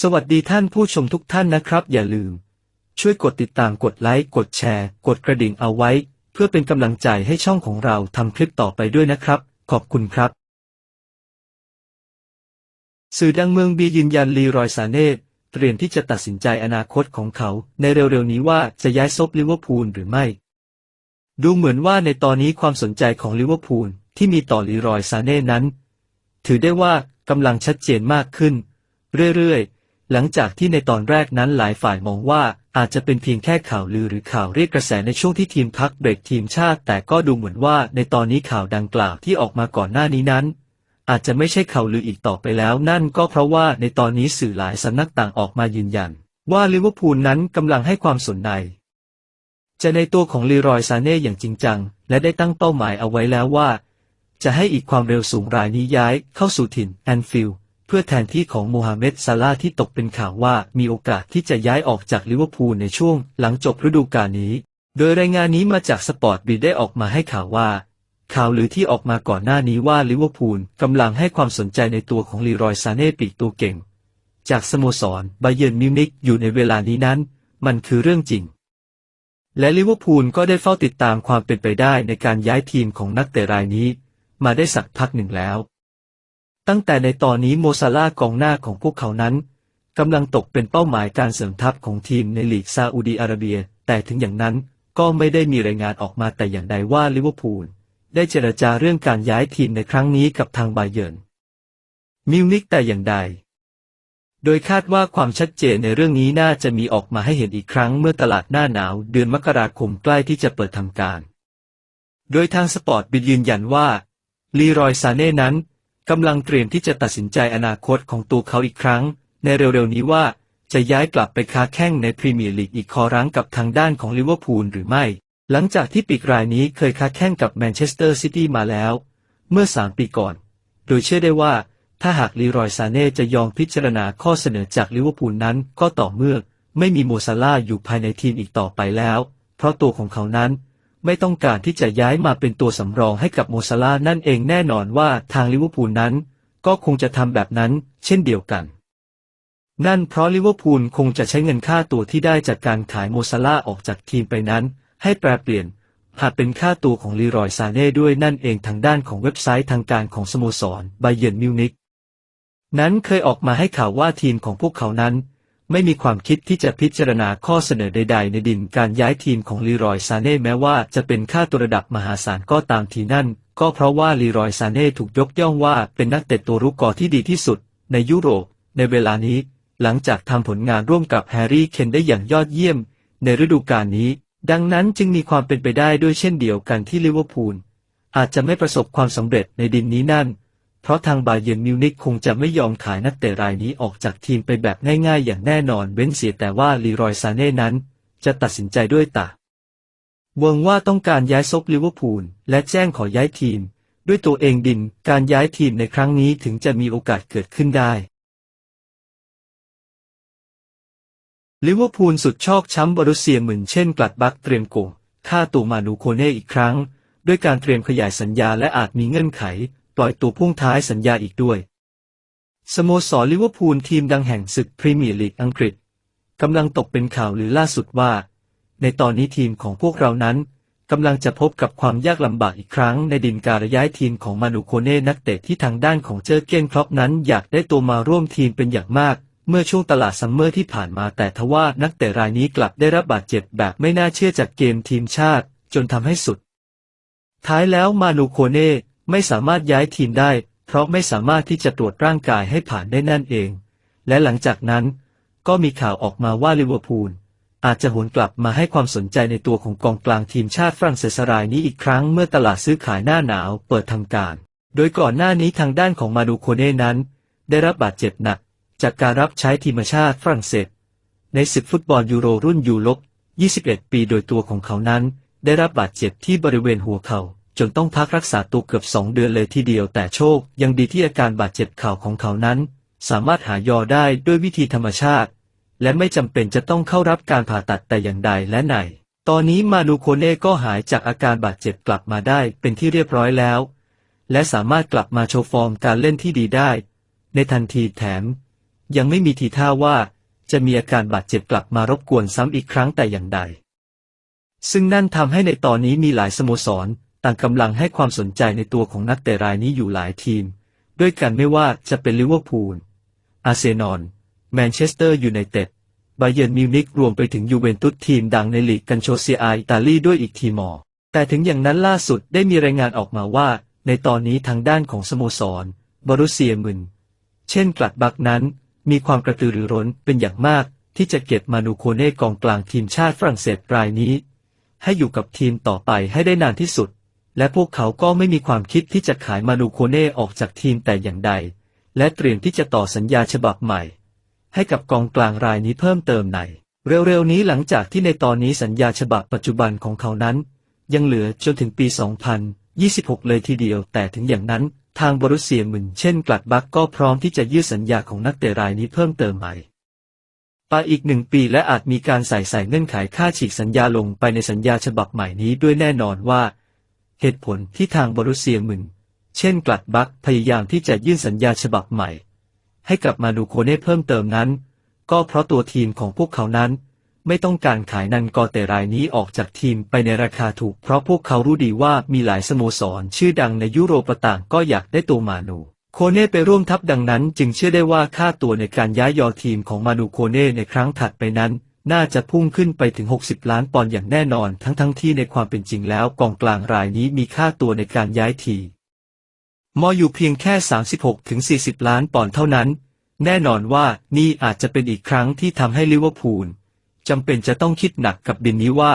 สวัสดีท่านผู้ชมทุกท่านนะครับ อย่าลืม ช่วยกดติดตามกดไลค์กดแชร์ กดกระดิ่งเอาไว้ เพื่อเป็นกำลังใจให้ช่องของเราทำคลิปต่อไปด้วยนะครับ ขอบคุณครับ สื่อดังเมืองบียืนยันลีรอยซาเน่เตรียมที่จะตัดสินใจอนาคตของเขา ในเร็วๆนี้ว่าจะย้ายซบลิเวอร์พูลหรือไม่ ดูเหมือนว่าในตอนนี้ความสนใจของลิเวอร์พูลที่มีต่อลีรอยซาเน่นั้น ถือได้ว่ากำลังชัดเจนมากขึ้น เรื่อยๆ หลังจากที่ในตอนแรกนั้นหลายฝ่ายมองว่าอาจจะเป็นเพียงแค่ข่าวลือหรือข่าวเรียกกระแสในช่วงที่ทีมพักเบรกทีมชาติ แต่ก็ดูเหมือนว่าในตอนนี้ข่าวดังกล่าวที่ออกมาก่อนหน้านี้นั้น อาจจะไม่ใช่ข่าวลืออีกต่อไปแล้ว นั่นก็เพราะว่าในตอนนี้สื่อหลายสำนักต่างออกมายืนยัน ว่าลิเวอร์พูลนั้นกำลังให้ความสนใจจะในตัวของลีรอยซาเน่อย่างจริงจัง และได้ตั้งเป้าหมายเอาไว้แล้วว่า จะให้อีกความเร็วสูงรายนี้ย้ายเข้าสู่ถิ่นแอนฟิลด์ พื่อแทนที่ของโมฮัมเหม็ดซาลาที่ตกเป็นข่าวว่ามีโอกาสที่จะย้ายออกจากลิเวอร์พูลในช่วงหลังจบฤดูกาลนี้ โดยรายงานนี้มาจากสปอร์ตบีได้ออกมาให้ข่าวว่า ข่าวหรือที่ออกมาก่อนหน้านี้ว่าลิเวอร์พูลกำลังให้ความสนใจในตัวของลีรอยซาเน่ปีกตัวเก่ง จากสโมสรไบเยิร์นมิวนิกอยู่ในเวลานี้นั้น มันคือเรื่องจริง และลิเวอร์พูลก็ได้เฝ้าติดตามความเป็นไปได้ในการย้ายทีมของนักเตะรายนี้ มาได้สักพักหนึ่งแล้ว ตั้งแต่ในตอนนี้โมซาลากองหน้าของพวกเขานั้นกำลังตกเป็นเป้าหมายการเสริมทัพของทีมในลีกซาอุดีอาระเบีย แต่ถึงอย่างนั้นก็ไม่ได้มีรายงานออกมาแต่อย่างใดว่าลิเวอร์พูลได้เจรจาเรื่องการย้ายทีมในครั้งนี้กับทางไบเยิร์นมิวนิกแต่อย่างใด โดยคาดว่าความชัดเจนในเรื่องนี้น่าจะมีออกมาให้เห็นอีกครั้งเมื่อตลาดหน้าหนาวเดือนมกราคมใกล้ที่จะเปิดทำการ โดยทางสปอร์ตบิดยืนยันว่าลีรอยซาเน่นั้น กำลังเตรียมที่จะตัดสินใจอนาคตของตัวเขาอีกครั้ง ในเร็วๆนี้ว่าจะย้ายกลับไปค้าแข่งในพรีเมียร์ลีกอีกคอรั้งกับทางด้านของลิเวอร์พูลหรือไม่ หลังจากที่ปีกรายนี้เคยค้าแข่งกับแมนเชสเตอร์ซิตี้มาแล้ว เมื่อสามปีก่อน โดยเชื่อได้ว่าถ้าหากลีรอยซาเน่จะยอมพิจารณาข้อเสนอจากลิเวอร์พูลนั้นก็ต่อเมื่อ ไม่มีโมซาล่าอยู่ภายในทีมอีกต่อไปแล้ว เพราะตัวของเขานั้น ไม่ต้องการที่จะย้ายมาเป็นตัวสำรองให้กับโมซาลานั่นเองแน่นอนว่าทางลิเวอร์พูลนั้น ก็คงจะทำแบบนั้น เช่นเดียวกัน นั่นเพราะลิเวอร์พูลคงจะใช้เงินค่าตัวที่ได้จากการขายโมซาลาออกจากทีมไปนั้น ให้แปลเปลี่ยนหากเป็นค่าตัวของลีรอยซาเน่ด้วยนั่นเองทางด้านของเว็บไซต์ทางการของสโมสรไบเยิร์นมิวนิกนั้นเคยออกมาให้ข่าวว่าทีมของพวกเขานั้น ไม่มีความคิดที่จะพิจารณาข้อเสนอใด ๆ ในดินการย้ายทีมของลีรอยซาเน่แม้ว่าจะเป็นค่าตัวระดับมหาศาลก็ตามทีนั่น ก็เพราะว่าลีรอยซาเน่ถูกยกย่องว่าเป็นนักเตะตัวรุกกอที่ดีที่สุด ในยุโรป ในเวลานี้ หลังจากทำผลงานร่วมกับแฮร์รี่เคนได้อย่างยอดเยี่ยม ในฤดูกาลนี้ ดังนั้นจึงมีความเป็นไปได้ด้วยเช่นเดียวกันที่ลิเวอร์พูลอาจจะไม่ประสบความสำเร็จในดินนี้นั่น เพราะทางบาเยิร์นมิวนิกคงจะไม่ยอมขายนักเตะรายนี้ออกจากทีมไปแบบง่ายๆ อย่างแน่นอนเว้นเสียแต่ว่าลีรอยซาเน่นั้น จะตัดสินใจด้วยตาเวิงว่าต้องการย้ายซบลิเวอร์พูลและแจ้งขอย้ายทีม ด้วยตัวเองดินการย้ายทีมในครั้งนี้ถึงจะมีโอกาสเกิดขึ้นได้ลิเวอร์พูลสุดชอกช้ำบรุเซียเหมือนเช่นกลัดบักเตรียมโกงค่าตัวมานูโคเน่อีกครั้ง ด้วยการเตรียมขยายสัญญาและอาจมีเงื่อนไข ปล่อยตัวพ่วงท้ายสัญญาอีกด้วย สโมสรลิเวอร์พูลทีมดังแห่งศึกพรีเมียร์ลีกอังกฤษกำลังตกเป็นข่าวหรือล่าสุดว่า ในตอนนี้ทีมของพวกเรานั้นกำลังจะพบกับความยากลำบากอีกครั้งในดินการย้ายทีมของมานูโคเน่นักเตะที่ทางด้านของเจอร์เกนครอปนั้นอยากได้ตัวมาร่วมทีมเป็นอย่างมาก เมื่อช่วงตลาดซัมเมอร์ที่ผ่านมาแต่ทว่านักเตะรายนี้กลับได้รับบาดเจ็บแบบไม่น่าเชื่อจากเกมทีมชาติ จนทำให้สุด ท้ายแล้วมานูโคเน่ ไม่สามารถย้ายทีมได้ เพราะไม่สามารถที่จะตรวจร่างกายให้ผ่านได้นั่นเอง และหลังจากนั้น ก็มีข่าวออกมาว่าลิเวอร์พูลอาจจะหวนกลับมาให้ความสนใจในตัวของกองกลางทีมชาติฝรั่งเศสรายนี้อีกครั้งเมื่อตลาดซื้อขายหน้าหนาวเปิดทำการ โดยก่อนหน้านี้ทางด้านของมาดูโคเน่นั้น ได้รับบาดเจ็บหนัก จากการรับใช้ทีมชาติฝรั่งเศส ในศึกฟุตบอลยูโรรุ่นยูลบ21 ปีโดยตัวของเขานั้น ได้รับบาดเจ็บที่บริเวณหัวเขา่า จนต้องพักรักษาตัวเกือบสองเดือนเลยทีเดียวแต่โชค ยังดีที่อาการบาดเจ็บเข่าของเขานั้น สามารถหายอได้ด้วยวิธีธรรมชาติ และไม่จำเป็นจะต้องเข้ารับการผ่าตัดแต่อย่างใดและไหน ตอนนี้มานูโคเน่ก็หายจากอาการบาดเจ็บกลับมาได้เป็นที่เรียบร้อยแล้ว และสามารถกลับมาโชว์ฟอร์มการเล่นที่ดีได้ ในทันทีแถม ยังไม่มีทีท่าว่าจะมีอาการบาดเจ็บกลับมารบกวนซ้ำอีกครั้งแต่อย่างใด ซึ่งนั่นทำให้ในตอนนี้มีหลายสโมสร ต่างกำลังให้ความสนใจในตัวของนักเตะรายนี้อยู่หลายทีม ด้วยกันไม่ว่าจะเป็นลิเวอร์พูล อาร์เซนอล แมนเชสเตอร์ยูไนเต็ด บาเยิร์นมิวนิกรวมไปถึงยูเวนตุสทีมดังในลีกกันโชเซียอิตาลีด้วยอีกทีมอแต่ถึงอย่างนั้นล่าสุดได้มีรายงานออกมาว่า ในตอนนี้ทางด้านของสโมสรบรุเซียมึน เช่นกลัดบักนั้น มีความกระตือรือร้นเป็นอย่างมากที่จะเก็บมานูโคเน่กองกลางทีมชาติฝรั่งเศสรายนี้ ให้อยู่กับทีมต่อไปให้ได้นานที่สุด และพวกเขาก็ไม่มีความคิดที่จะขายมานูโคเน่ออกจากทีมแต่อย่างใด และเตรียมที่จะต่อสัญญาฉบับใหม่ ให้กับกองกลางรายนี้เพิ่มเติมในเร็วๆนี้หลังจากที่ในตอนนี้สัญญาฉบับปัจจุบันของเขานั้น ยังเหลือจนถึงปี 2026 เลยทีเดียว แต่ถึงอย่างนั้น ทางบรุเซียมึนเช่นกลัดบักก็พร้อมที่จะยืดสัญญาของนักเตะรายนี้เพิ่มเติมใหม่ไปอีกหนึ่งปีและอาจมีการใส่ใส่เงื่อนไขค่าฉีกสัญญาลงไปในสัญญาฉบับใหม่นี้ด้วยแน่นอนว่า เหตุผลที่ทางบรุเซียมึน เช่นกลัดบักพยายามที่จะยื่นสัญญาฉบับใหม่ ให้กับมาดูโคเน่เพิ่มเติมนั้น ก็เพราะตัวทีมของพวกเขานั้น ไม่ต้องการขายนันกอเตรายนี้ออกจากทีมไปในราคาถูก เพราะพวกเขารู้ดีว่ามีหลายสโมสรชื่อดังในยุโรปต่างก็อยากได้ตัวมานูโคเน่ไปร่วมทัพดังนั้น จึงเชื่อได้ว่าค่าตัวในการย้ายยอทีมของมานูโคเน่ในครั้งถัดไปนั้น น่าจะพุ่งขึ้นไปถึง 60 ล้านปอนด์อย่างแน่นอน ทั้งทั้งที่ในความเป็นจริงแล้วกองกลางรายนี้มีค่าตัวในการย้ายทีมออยู่เพียงแค่ 36ถึง40 ล้านปอนด์เท่านั้น แน่นอนว่านี่อาจจะเป็นอีกครั้งที่ทำให้ลิเวอร์พูลจำเป็นจะต้องคิดหนักกับบินนี้ว่า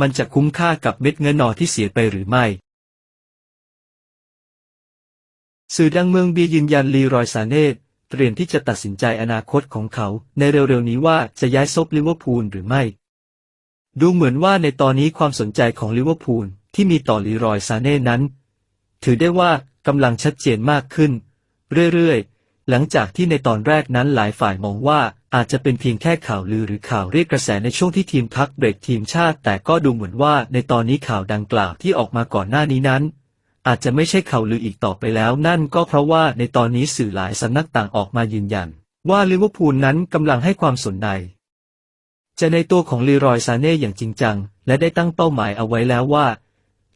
มันจะคุ้มค่ากับเม็ดเงินนอที่เสียไปหรือไม่ สื่อดังเมืองบียืนยันลีรอยซาเน่ เตรียมที่จะตัดสินใจอนาคตของเขาในเร็วๆนี้ว่าจะย้ายซบลิเวอร์พูลหรือไม่ ดูเหมือนว่าในตอนนี้ความสนใจของลิเวอร์พูลที่มีต่อลีรอยซาเน่นั้น ถือได้ว่ากำลังชัดเจนมากขึ้น เรื่อยๆ หลังจากที่ในตอนแรกนั้นหลายฝ่ายมองว่าอาจจะเป็นเพียงแค่ข่าวลือหรือข่าวเรียกกระแสในช่วงที่ทีมพักเบรกทีมชาติ แต่ก็ดูเหมือนว่าในตอนนี้ข่าวดังกล่าวที่ออกมาก่อนหน้านี้นั้น อาจจะไม่ใช่ข่าวลืออีกต่อไปแล้ว นั่นก็เพราะว่าในตอนนี้สื่อหลายสำนักต่างออกมายืนยัน ว่าลิเวอร์พูลนั้นกำลังให้ความสนใจจะในตัวของลีรอยซาเน่อย่างจริงจัง และได้ตั้งเป้าหมายเอาไว้แล้วว่า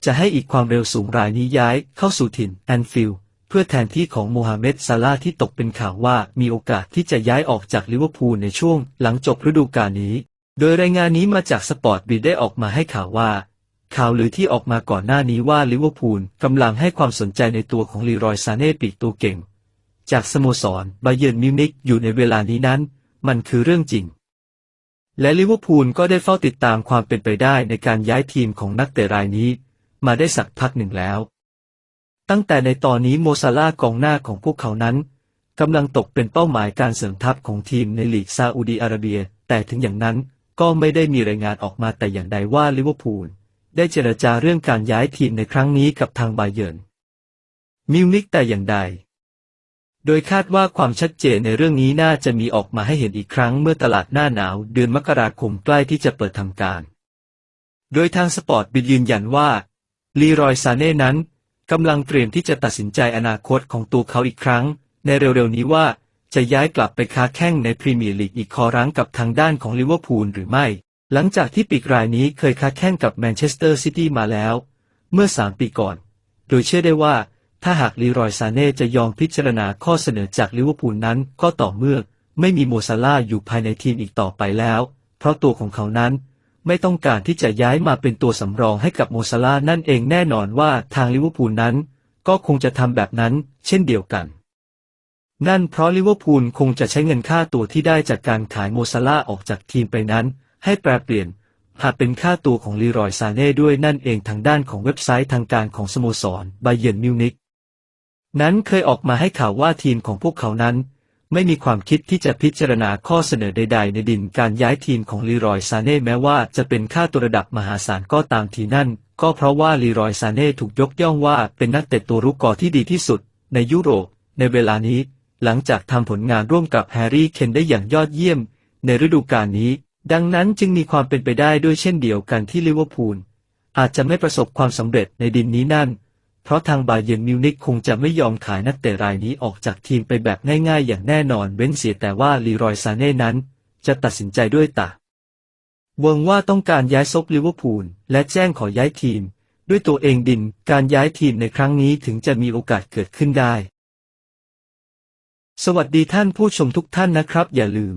จะให้อีกความเร็วสูงรายนี้ย้ายเข้าสู่ถิ่นแอนฟิลด์เพื่อแทนที่ของโมฮัมเหม็ดซาลาที่ตกเป็นข่าวว่ามีโอกาสที่จะย้ายออกจากลิเวอร์พูลในช่วงหลังจบฤดูกาลนี้ โดยรายงานนี้มาจากสปอร์ตบีได้ออกมาให้ข่าวว่า ข่าวหรือที่ออกมาก่อนหน้านี้ว่าลิเวอร์พูลกำลังให้ความสนใจในตัวของลีรอยซาเน่ปีกตัวเก่ง จากสโมสรบาเยิร์นมิวนิกอยู่ในเวลานี้นั้น มันคือเรื่องจริง และลิเวอร์พูลก็ได้เฝ้าติดตามความเป็นไปได้ในการย้ายทีมของนักเตะรายนี้ มาได้สักพักหนึ่งแล้ว ตั้งแต่ในตอนนี้โมซาลากองหน้าของพวกเขานั้นกำลังตกเป็นเป้าหมายการเสริมทัพของทีมในลีกซาอุดีอาระเบีย แต่ถึงอย่างนั้นก็ไม่ได้มีรายงานออกมาแต่อย่างใดว่าลิเวอร์พูล ได้เจรจาเรื่องการย้ายทีมในครั้งนี้กับทางบาเยิร์นมิวนิกแต่อย่างใด โดยคาดว่าความชัดเจนในเรื่องนี้น่าจะมีออกมาให้เห็นอีกครั้งเมื่อตลาดหน้าหนาว เดือนมกราคมใกล้ที่จะเปิดทำการ โดยทางสปอร์ตบิดยืนยันว่าลีรอยซาเน่นั้นกำลังเตรียมที่จะตัดสินใจอนาคตของตัวเขาอีกครั้ง ในเร็วๆนี้ว่าจะย้ายกลับไปค้าแข่งในพรีเมียร์ลีกอีกคอรั้งกับทางด้านของลิเวอร์พูลหรือไม่ หลังจากที่ปีกรายนี้เคยค้าแข่งกับแมนเชสเตอร์ซิตี้มาแล้ว เมื่อสามปีก่อน โดยเชื่อได้ว่าถ้าหากลีรอยซาเน่จะยอมพิจารณาข้อเสนอจากลิเวอร์พูลนั้นก็ต่อเมื่อ ไม่มีโมซาล่าอยู่ภายในทีมอีกต่อไปแล้ว เพราะตัวของเขานั้น ไม่ต้องการที่จะย้ายมาเป็นตัวสำรองให้กับโมซาล่านั่นเองแน่นอนว่าทางลิเวอร์พูลนั้น ก็คงจะทำแบบนั้น เช่นเดียวกัน นั่นเพราะลิเวอร์พูลคงจะใช้เงินค่าตัวที่ได้จากการขายโมซาล่าออกจากทีมไปนั้น ให้แปลเปลี่ยนหากเป็นค่าตัวของลีรอยซาเน่ด้วยนั่นเองทางด้านของเว็บไซต์ทางการของสโมสรไบเยนมิวนิกนั้นเคยออกมาให้ข่าวว่าทีมของพวกเขานั้น ไม่มีความคิดที่จะพิจารณาข้อเสนอใด ๆ ในดินการย้ายทีมของลีรอยซาเน่แม้ว่าจะเป็นค่าตัวระดับมหาศาลก็ตามทีนั่น ก็เพราะว่าลีรอยซาเน่ถูกยกย่องว่าเป็นนักเตะตัวรุกกอที่ดีที่สุด ในยุโรป ในเวลานี้ หลังจากทำผลงานร่วมกับแฮร์รี่เคนได้อย่างยอดเยี่ยม ในฤดูกาลนี้ ดังนั้นจึงมีความเป็นไปได้ด้วยเช่นเดียวกันที่ลิเวอร์พูลอาจจะไม่ประสบความสำเร็จในดินนี้นั่น เพราะทางบาเยิร์นมิวนิกคงจะไม่ยอมขายนักเตะรายนี้ออกจากทีมไปแบบง่ายๆ อย่างแน่นอนเว้นเสียแต่ว่าลีรอยซาเน่นั้น จะตัดสินใจด้วยตาเวิงว่าต้องการย้ายซบลิเวอร์พูลและแจ้งขอย้ายทีม ด้วยตัวเองดินการย้ายทีมในครั้งนี้ถึงจะมีโอกาสเกิดขึ้นได้ สวัสดีท่านผู้ชมทุกท่านนะครับ อย่าลืม